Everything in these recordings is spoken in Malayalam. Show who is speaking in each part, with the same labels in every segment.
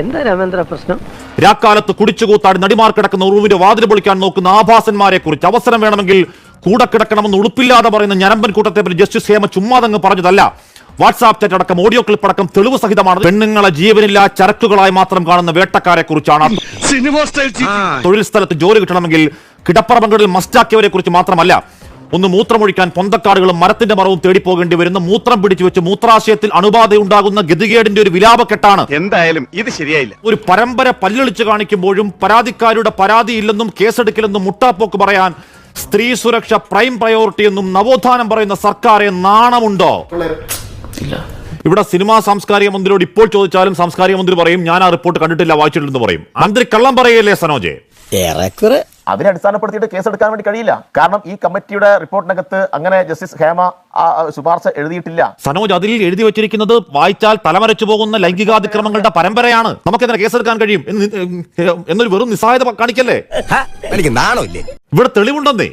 Speaker 1: എന്താ രാമേന്ദ്ര പ്രശ്നം?
Speaker 2: രാക്കാലത്ത് കുടിച്ചുകൂത്താടി നടിമാർ കിടക്കുന്ന ഉറുവിന്റെ വാതിൽ പൊളിക്കാൻ നോക്കുന്ന ആഭാസന്മാരെ കുറിച്ച് അവസരം വേണമെങ്കിൽ കൂടെ കിടക്കണമെന്ന് ഉടുപ്പില്ലാതെ പറയുന്ന ഞരമ്പൻ കൂട്ടത്തെ പറ്റി ജസ്റ്റിസ് ഹേമ ചുമ്മാതങ്ങ് പറഞ്ഞതല്ല. വാട്സാപ്പ് ചാറ്റ് അടക്കം ഓഡിയോ ക്ലിപ്പ് അടക്കം തെളിവ് സഹിതമാണ്. പെണ്ണുങ്ങളെ ജീവനില്ല ചരക്കുകളായി മാത്രം കാണുന്ന വേട്ടക്കാരെ കുറിച്ചാണ്.
Speaker 3: സിനിമ സ്റ്റൈൽ
Speaker 2: തൊഴിൽ സ്ഥലത്ത് ജോലി കിട്ടണമെങ്കിൽ കിടപ്പറ പങ്കിടൽ മസ്റ്റാക്കിയവരെ കുറിച്ച് മാത്രമല്ല. ഒന്ന് മൂത്രമൊഴിക്കാൻ പൊന്തക്കാടുകളും മരത്തിന്റെ മറവും തേടി പോകേണ്ടി വരുന്ന മൂത്രം പിടിച്ചു വെച്ച് മൂത്രാശയത്തിൽ അണുബാധയുണ്ടാകുന്ന ഗതികേടിന്റെ ഒരു വിലാപക്കെട്ടാണ്.
Speaker 3: എന്തായാലും ഇത് ശരിയായില്ല.
Speaker 2: ഒരു പരമ്പര പല്ലൊളിച്ചു കാണിക്കുമ്പോഴും പരാതിക്കാരുടെ പരാതിയില്ലെന്നും കേസെടുക്കില്ലെന്നും മുട്ടാപ്പോക്ക് പറയാൻ സ്ത്രീ സുരക്ഷ പ്രൈം പ്രയോറിറ്റി എന്നും നവോത്ഥാനം പറയുന്ന സർക്കാരെ നാണമുണ്ടോ? ഇവിടെ സിനിമാ സാംസ്കാരിക മന്ത്രിയോട് ഇപ്പോൾ ചോദിച്ചാലും സാംസ്കാരിക മന്ത്രി പറയും ഞാൻ ആ റിപ്പോർട്ട് കണ്ടിട്ടില്ല വായിച്ചിട്ടില്ലെന്ന് പറയും. മന്ത്രി കള്ളം പറയല്ലേ സനോജെ?
Speaker 4: ഏറെക്കുറെ
Speaker 5: അതിനെ അടിസ്ഥാനപ്പെടുത്തിയിട്ട് കേസെടുക്കാൻ വേണ്ടി കഴിയില്ല. കാരണം ഈ കമ്മിറ്റിയുടെ റിപ്പോർട്ടിനകത്ത് അങ്ങനെ ജസ്റ്റിസ് ഹേമ ശുപാർശ എഴുതിയിട്ടില്ല.
Speaker 2: സനോജ് അതിൽ എഴുതി വെച്ചിരിക്കുന്നത് വായിച്ചാൽ തലമരച്ചു പോകുന്ന ലൈംഗികാതിക്രമങ്ങളുടെ പരമ്പരയാണ്. നമുക്ക് എങ്ങനെ കേസെടുക്കാൻ കഴിയും? എന്നൊരു വെറും നിസ്സഹായത കാണിക്കല്ലേ? ഇവിടെ തെളിവുണ്ടെന്നേ.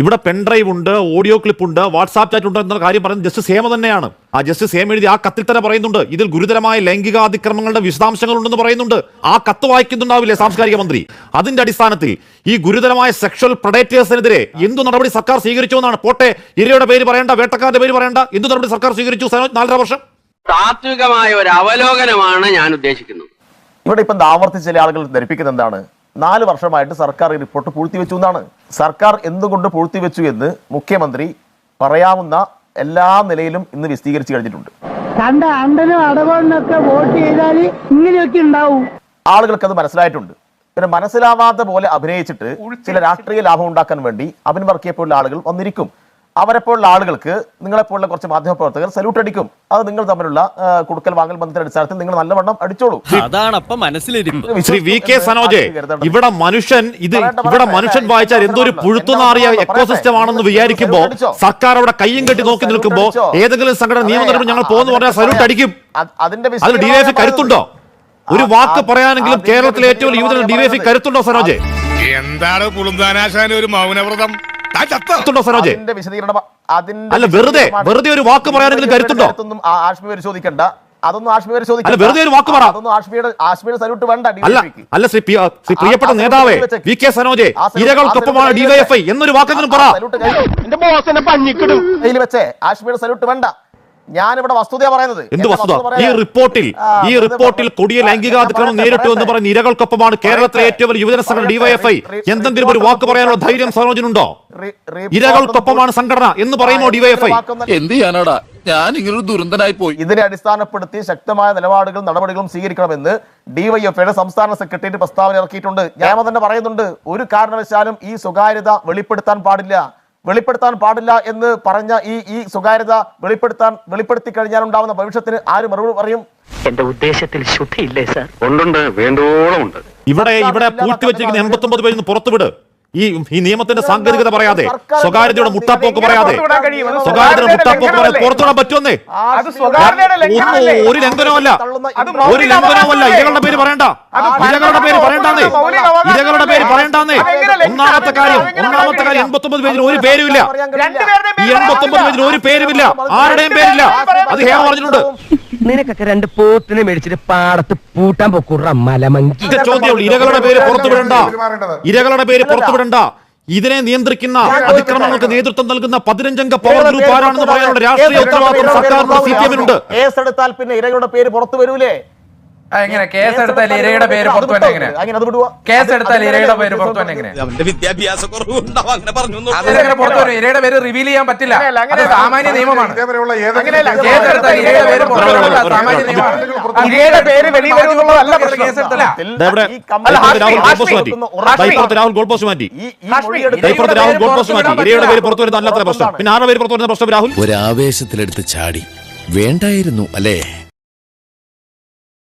Speaker 2: ഇവിടെ പെൻഡ്രൈവ് ഉണ്ട് ഓഡിയോ ക്ലിപ്പ് ഉണ്ട് വാട്സാപ്പ് ചാറ്റ് ഉണ്ട് എന്ന കാര്യം പറയുന്നത് ജസ്റ്റ് ഹേമ തന്നെയാണ്. ആ ജസ്റ്റ് സേം എഴുതി ആ കത്തിൽ തന്നെ പറയുന്നുണ്ട്. ഇതിൽ ഗുരുതരമായ ലൈംഗികാതിക്രമങ്ങളുടെ വിശദാംശങ്ങൾ ഉണ്ടെന്ന് പറയുന്നുണ്ട്. ആ കത്ത് വായിക്കുന്നുണ്ടാവില്ലേ സാംസ്കാരിക മന്ത്രി? അതിന്റെ അടിസ്ഥാനത്തിൽ ഈ ഗുരുതരമായ സെക്ഷൽ പ്രൊഡേറ്റേഴ്സിനെതിരെ എന്തു നടപടി സർക്കാർ സ്വീകരിച്ചു എന്നാണ് പോട്ടെ ഇരയുടെ പേര് പറയേണ്ട വേട്ടക്കാരുടെ പേര് പറയേണ്ട എന്തു നടപടി സർക്കാർ സ്വീകരിച്ചു നാലര വർഷം?
Speaker 6: താത്വികമായ ഒരു അവലോകനമാണ് ഞാൻ ഉദ്ദേശിക്കുന്നത്.
Speaker 5: ഇവിടെ ഇപ്പം ആവർത്തിച്ച ചില ആളുകൾ ധരിപ്പിക്കുന്നത് എന്താണ്? നാല് വർഷമായിട്ട് സർക്കാർ ഈ റിപ്പോർട്ട് പൂഴ്ത്തിവെച്ചു എന്നാണ്. സർക്കാർ എന്തുകൊണ്ട് പൂഴ്ത്തിവെച്ചു എന്ന് മുഖ്യമന്ത്രി പറയാവുന്ന എല്ലാ നിലയിലും ഇന്ന് വിശദീകരിച്ചു കഴിഞ്ഞിട്ടുണ്ട്.
Speaker 1: കണ്ട അണ്ടനും അടവണ്ണൊക്കെ വോട്ട് ചെയ്താൽ ഇങ്ങനെയൊക്കെ ഉണ്ടാവും.
Speaker 5: ആളുകൾക്ക് അത് മനസ്സിലായിട്ടുണ്ട്. പിന്നെ മനസ്സിലാവാത്ത പോലെ അഭിനയിച്ചിട്ട് ചില രാഷ്ട്രീയ ലാഭം ഉണ്ടാക്കാൻ വേണ്ടി അഭിൻ വർക്കിയെ പോലുള്ള ആളുകൾ വന്നിരിക്കും. അവരെപ്പോലുള്ള ആളുകൾക്ക് നിങ്ങളെപ്പോലുള്ള കുറച്ച് മാധ്യമപ്രവർത്തകർ സല്യൂട്ട് അടിക്കും. അത് നിങ്ങൾ തമ്മിലുള്ള കുടുക്കൽ വാങ്ങൽ ബന്ധത്തിന്റെ അടിസ്ഥാനത്തിൽ നിങ്ങൾ നല്ലവണ്ണം അടിച്ചോളൂ.
Speaker 4: അതാണ് അപ്പൊ
Speaker 2: സനോജെ ഇവിടെ മനുഷ്യൻ ഇത് ഇവിടെ മനുഷ്യൻ വായിച്ചാൽ എന്തോ ഒരു പുഴുത്തുനാറിയ എക്കോസിസ്റ്റം ആണെന്ന് വിചാരിക്കുമ്പോ സർക്കാർ അവിടെ കയ്യും കെട്ടി നോക്കി നിൽക്കുമ്പോ ഏതെങ്കിലും സംഘടന നിയമ നടപടി ഞങ്ങൾ പോകുന്നു പറഞ്ഞാൽ സല്യൂട്ട് അടിക്കും.
Speaker 5: അത് അതിന്റെ
Speaker 2: അതിൽ ഡിവൈഎഫ്ഐ കരുത്തുണ്ടോ? ഒരു വാക്ക് പറയാനെങ്കിലും കേരളത്തിലെ ഏറ്റവും വലിയ യുവജന ഡിവൈഎഫ്ഐ കരുത്തുണ്ടോ സനോജെ?
Speaker 3: എന്താണ് ഒരു മൗനവ്രതം?
Speaker 2: കരുത്തുണ്ടോ സനോജെ
Speaker 5: അതിന്റെ വിശദീകരണം അതിന്റെ
Speaker 2: അല്ല, വെറുതെ- വെറുതെ ഒരു വാക്ക് പറയാനെങ്കിലും കരുത്തുണ്ടോ?
Speaker 5: ആഷ്മി പരിശോധിക്കണ്ട അതൊന്നും ആഷ്മി പരിശോധിക്കണ്ട
Speaker 2: വെറുതെ ഒരു വാക്ക് പറ.
Speaker 5: അതൊന്നും ആഷ്മിയുടെ ആഷ്മിയുടെ സല്യൂട്ട് വേണ്ട
Speaker 2: അല്ല അല്ല ശ്രീ പ്രിയപ്പെട്ട നേതാവേ. വി കെ സനോജെ ഇരകൾക്കൊപ്പമാണ് ഡിവൈഎഫ്ഐ. എന്നൊരു വാക്കെങ്കിലും പറ
Speaker 5: സല്യൂട്ട് കയ്യിൽ വെച്ചേ ആഷ്മിയുടെ സല്യൂട്ട് വേണ്ട ഞാനിവിടെ വസ്തുതയാണ് പറയുന്നത്.
Speaker 2: എന്ത് വസ്തുത?
Speaker 5: വസ്തുത
Speaker 2: ഈ റിപ്പോർട്ടിൽ ഈ റിപ്പോർട്ടിൽ കൊടിയ ലൈംഗികാതിക്രമം നേരിട്ടു എന്ന്
Speaker 5: പറഞ്ഞ
Speaker 2: പറയുന്ന ഇരകൾക്കൊപ്പമാണ് കേരളത്തിലെ ഏറ്റവും വലിയ യുവജന സംഘടന ഡിവൈഎഫ്ഐ എന്തെങ്കിലും ഒരു വാക്ക് പറയാനുള്ള ധൈര്യം
Speaker 5: സർവജനുണ്ടോ
Speaker 2: ഇരകൾക്കൊപ്പമാണ് സംഘടന എന്ന് പറയുമോ ഡിവൈഎഫ്ഐ
Speaker 7: എന്ത് ചെയ്യാനാടാ? ഞാൻ ഇങ്ങനൊരു ദുരന്തനായി പോയി.
Speaker 5: ഇതിനെ അടിസ്ഥാനപ്പെടുത്തി ശക്തമായ നിലപാടുകളും നടപടികളും സ്വീകരിക്കണമെന്ന് ഡിവൈഎഫ്ഐയുടെ സംസ്ഥാന സെക്രട്ടേറിയറ്റ് പ്രസ്താവന ഇറക്കിയിട്ടുണ്ട്. ഞാൻ തന്നെ പറയുന്നുണ്ട്. ഒരു കാരണവശാലും ഈ സ്വകാര്യത വെളിപ്പെടുത്താൻ പാടില്ല. വെളിപ്പെടുത്താൻ പാടില്ല എന്ന് പറഞ്ഞ ഈ ഈ സ്വകാര്യത വെളിപ്പെടുത്താൻ വെളിപ്പെടുത്തി കഴിഞ്ഞാൽ ഉണ്ടാവുന്ന ഭവിഷ്യത്തിന് ആര് മറുപടി പറയും?
Speaker 1: എന്റെ ഉദ്ദേശത്തിൽ ശുദ്ധിയില്ലേ സാർ?
Speaker 6: ഉണ്ടുണ്ട് വേണ്ടോളം ഉണ്ട്
Speaker 2: ഇവിടെ ഇവിടെ പൂഴ്ത്തിവെച്ചിരിക്കുന്ന എൺപത്തി ഒമ്പത് പേര് നിന്ന് പുറത്തുവിട്. ഈ ഈ നിയമത്തിന്റെ സാങ്കേതികത പറയാതെ സ്വകാര്യതയുടെ മുട്ടാപ്പോക്ക് പറയാതെ സ്വകാര്യതയുടെ മുട്ടാപ്പോക്ക് പറയാതെ പുറത്തുവിടാൻ പറ്റുമെന്നേ? ഒരു ലംഘനമല്ല? ഒരു ലംഘനവുമല്ല ഇരകളുടെ പേര് പറയണ്ട ഇരകളുടെ പേര് പറയണ്ടെന്നേ. ഇരകളുടെ പേര് പറയണ്ടാന്നേ. ഒന്നാമത്തെ കാര്യം ഒന്നാമത്തെ കാര്യം എൺപത്തൊമ്പത് പേജിൽ ഒരു പേരുമില്ല. ഈ എൺപത്തൊമ്പത് പേജിൽ ഒരു പേരുമില്ല. ആരുടെയും പേരില്ല. അത് ഹേമ പറഞ്ഞിട്ടുണ്ട്.
Speaker 1: നിനക്കൊക്കെ രണ്ട് പോത്തിനെ മേടിച്ചിട്ട് പാടത്ത് പൂട്ടാൻ പോക്കുറ മലമങ്കി
Speaker 2: ചോദ്യമുള്ളൂ ഇരകളുടെ പേര് പുറത്തുവിടണ്ട ഇരകളുടെ പേര് പുറത്തുവിടണ്ട ഇതിനെ നിയന്ത്രിക്കുന്ന അതിക്രമങ്ങൾക്ക് നേതൃത്വം നൽകുന്ന പതിനഞ്ചംഗ പവർ ഗ്രൂപ്പ് ആരാണെന്ന് പറയാനുള്ള രാഷ്ട്രീയ ഉത്തരവാദിത്വം സർക്കാരിന് സി പി എമ്മിനുണ്ട്.
Speaker 5: കേസെടുത്താൽ പിന്നെ ഇരകളുടെ പേര് പുറത്തു വരൂലേ?
Speaker 8: എങ്ങനെ? കേസ് എടുത്താൽ ഇരയുടെ പേര് പുറത്തു വന്നെ എങ്ങനെ?
Speaker 5: അങ്ങനെ അത് വിടുക
Speaker 8: കേസ് എടുത്താൽ ഇരയുടെ പേര് പുറത്തു വന്നെ എങ്ങനെ?
Speaker 4: അവന്റെ വിദ്യാഭ്യാസ അങ്ങനെ പറഞ്ഞു
Speaker 8: അതെങ്ങനെ പുറത്തു വരും ഇരയുടെ പേര് റിവീൽ ചെയ്യാൻ പറ്റില്ല. അത് സാമാന്യ നിയമമാണ്. കേസ് എടുത്താൽ ഇരയുടെ പേര് പുറത്തു വരില്ല സാമാന്യ നിയമമാണ്. ഇരയുടെ പേര് വെളിയിൽ വരുന്നുള്ളതല്ല. കേസ് എടുത്തില്ല
Speaker 2: രാഹുൽ ഗോൾ പോസ്റ്റ് മാറ്റി. രാഹുൽ ഗോൾ പോസ്റ്റ് മാറ്റി. ഇരയുടെ പേര് പുറത്തു വരുന്ന അല്ലാത്ത പ്രശ്നം. പിന്നെ ആരുടെ പേര് പുറത്തു വരുന്ന പ്രശ്നം രാഹുൽ?
Speaker 7: ഒരു ഒരാവേശത്തിലെടുത്ത് ചാടി. വേണ്ടായിരുന്നു അല്ലേ?